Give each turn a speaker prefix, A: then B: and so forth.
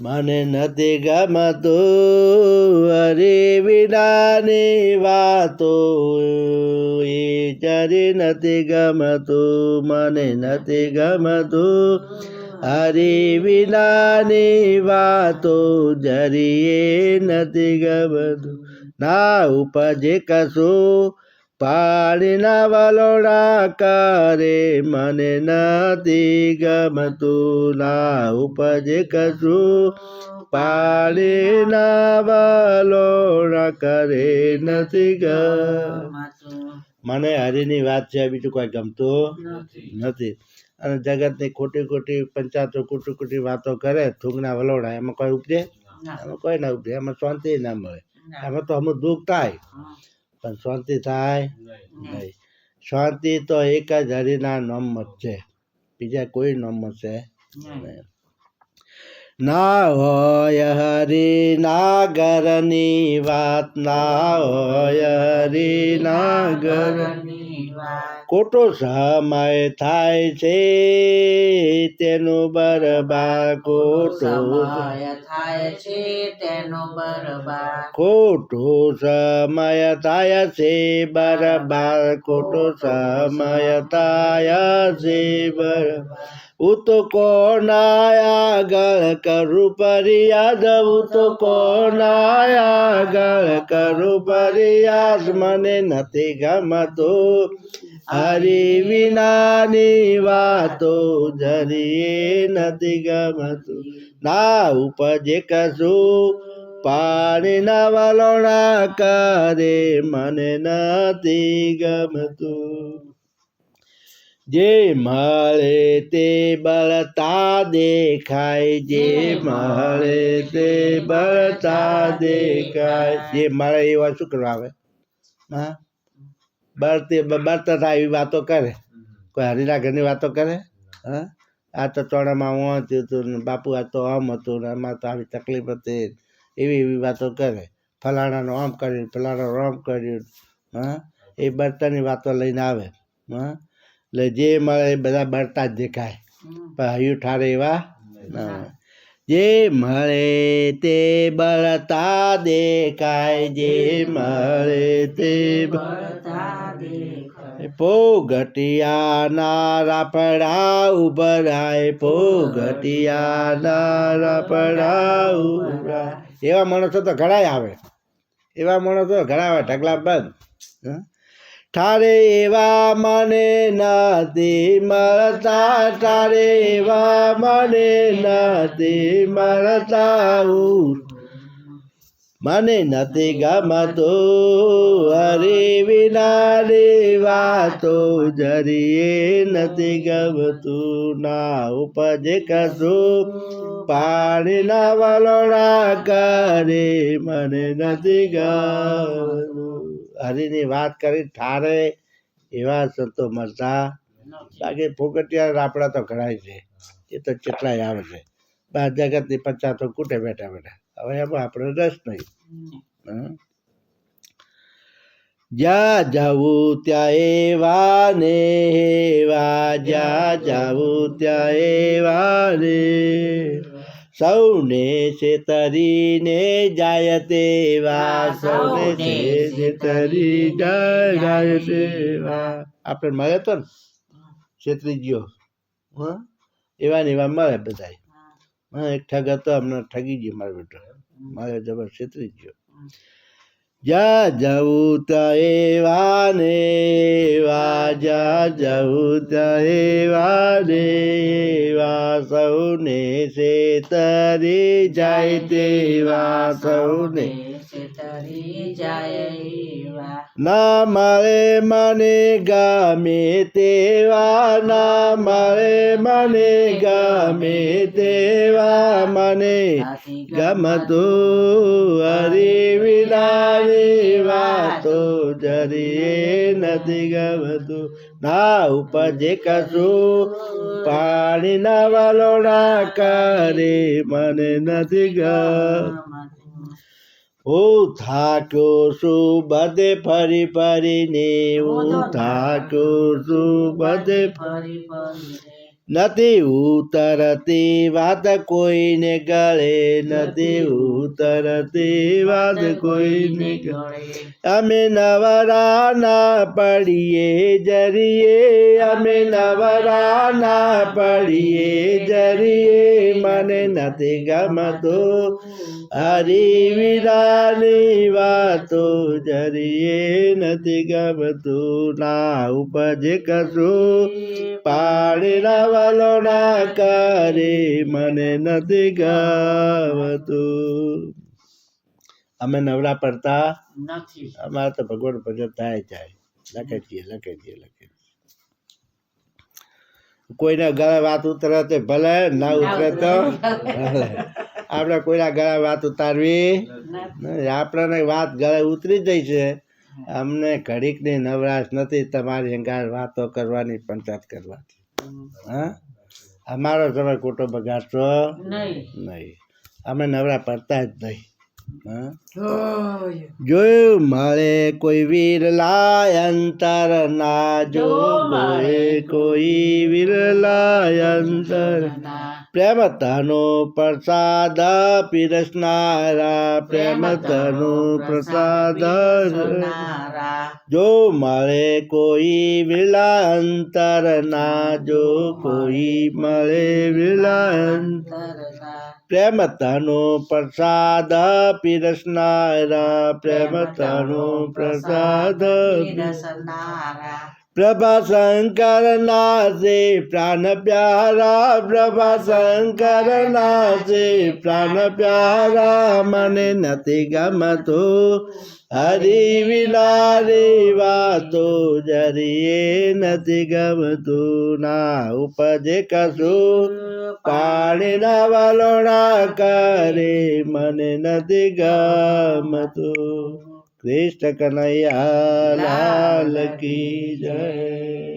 A: મને નથી ગમતું હરે વિનાની વાતો, એ ચરી નથી ગમતું, મને નથી ગમતું હરે વિનાની વાતો, જરીએ નથી ગમતું. ના ઉપજે કશું પાણીના વલોણા કરે મને નથી ગમતું. ના ઉપજે કશું પાણીના વલોણા કરે નથી ગમ મને હરિની વાત છે બીજું કોઈ ગમતું નથી. અને જગતની ખોટી ખોટી પંચાયતો ખોટી ખોટી વાતો કરે થૂંકના વલોડા એમાં કોઈ ઉપજે? એમાં કોઈ ના ઉપજે એમાં શાંતિ ના મળે. એમાં તો અમુક દુઃખ થાય. પણ શાંતિ થાય નહીં. શાંતિ તો એક જ હરિના નામમાં જ છે. બીજા કોઈ નામમાં છે નહીં. ના હોય હરી ના ઘરની વાત ના હોય હરી ના ખોટો સમય થાય છે તેનું બરબાદ ખોટો
B: થાય છે તેનો બરબાદ
A: ખોટો સમય થાય છે બરબાદ ખોટો સમય થાય છે બરબાદ તો કોના આગળ કરું ફરિયાદ હું તો કોના આગળ કરું ફરિયાદ, મને નથી ગમતું. હરી વિનાની વાતો જરીએ નથી ગમતું. ના ઉપજે કશું, પાણીના વલોણા કરે, મને નથી ગમતું. જે મળે તે બળતા દેખાય જે મળે. તે બળતા દેખાય. જે મળે એવા શું કરવા આવે? હા? બળતે બળતા થાય એવી વાતો કરે? કોઈ હરીના ઘરની વાતો કરે? હા? આ તો ચોણામાં હું હતું હતું ને બાપુ આ તો આમ હતું ને આમાં તો આવી તકલીફ હતી. એવી એવી વાતો કરે. ફલાણાનું આમ કર્યું ફલાણાનું આમ કર્યું. હા? એ બળતાની વાતો લઈને આવે. હા? એટલે જે મળે એ બધા બળતા જ દેખાય. પણ હયું ઠારે એવા જે મળે તે બળતા દેખાય જે મળે તે પોગટિયાના રાપડા ઉભરાય પોગટિયાના રાપડા ઉભરાય એવા માણસો તો ઘણાય આવે. એવા માણસો ઘણા આવે ઢગલા બંધ. હં? ઠારે એવા મને નથી મળતા, તારે એવા મને નથી મળતા. મને નથી ગમતું હરે વિનાની વાતો જરીએ નથી ગમતું ના ઉપજે કશું પાણીના વલોણા કરે, મને નથી ગમતું હરિની વાત કરી ઠારે એવા સંતો મળતા બાકી ફોકટિયા રાપડા તો ઘણાય છે. એ તો કેટલાય આવે છે. બા જગતની પચાતો કૂટે બેઠા બેઠા. હવે એમાં આપણે રસ નહીં. જ્યાં જવું ત્યાં એવા ને એવા. જ્યાં જવું ત્યાં એવા ને સૌને છેતરીને જાય તેવા સૌને છેતરી જાય જાય તેવા. આપણે મળે તો ને? છેતરી ગયો હં? એવા ને એવા મળે બધા હા. એક ઠગ હતો હમણાં ઠગી ગયો મારો બેટો. મારે જબર છેતરી ગયો જ્યાં જવું ત્યાં એવા વા જા જવું ત્યાં એવા ને સૌને સૌને છેતરી જાય તેવા સૌને
B: તરી.
A: ના મળે મને ગમે તેવા, ના મળે મને ગમે તેવા મને ગમતું હરી વાતો જરીએ નથી ગમતું. ના ઉપજે કશું પાણીના વલોણા કરે મને નથી ગમ હું થાક્યો છું બધે ફરી ફરીને હું થાક્યો છું બધે
B: ફરી ફરી
A: નથી ઉતરતી વાત કોઈને ગળે નથી ઉતરતી વાત કોઈને ગળે. અમે નવરાના પડીએ જરીએ અમે નવરાના પડીએ જરીએ. મને નથી ગમતો. હરી વિરાની વાતો જરીએ નથી ગમતું. ના ઉપજ કશું પાણી વાલો ના કરે મને નથી ગમતું. અમે નવરા પડતા.
B: નથી.
A: અમારે તો ભગવાન ભજન થાય જાય. લખે છીએ લખે છીએ લખે કોઈના ગળે વાત ઉતરે તે ભલે ના ઉતરે તો આપણે કોઈના ગળે વાત ઉતારવી આપણને વાત ગળે ઉતરી જાય છે. અમને ઘડીકની નવરાશ નથી તમારી અંગાર વાતો કરવાની પંચાયત કરવાની હા? અમારો તમે ખોટો બગાડશો?
B: નહીં.
A: અમે નવરા પડતા જ નહીં.
B: જોયું
A: જોયું મળે કોઈ વીરલા અંતર ના જો મળે કોઈ વીરલા અંતર પ્રેમ તનો પ્રસાદ પીરસનારા પ્રેમ તનો પ્રસાદ. જો મળે કોઈ વિલા અંતર ના જો કોઈ મળે વિલા અંતર
B: તરના
A: પ્રેમ તનો પ્રસાદ પીરસનારા પ્રેમ તનો પ્રસાદ પ્રભા શંકર નાસે પ્રાણ પ્યારા પ્રભા શંકર નાસે પ્રાણ પ્યારા મને નથી ગમતો. હરી વિનારી વાતો જરીએ નથી ગમતું. ના ઉપજે કશું પાણીના વાલોણા કરે મને નથી ગમતું. કૃષ્ણ કનૈયા લાલ કી જય.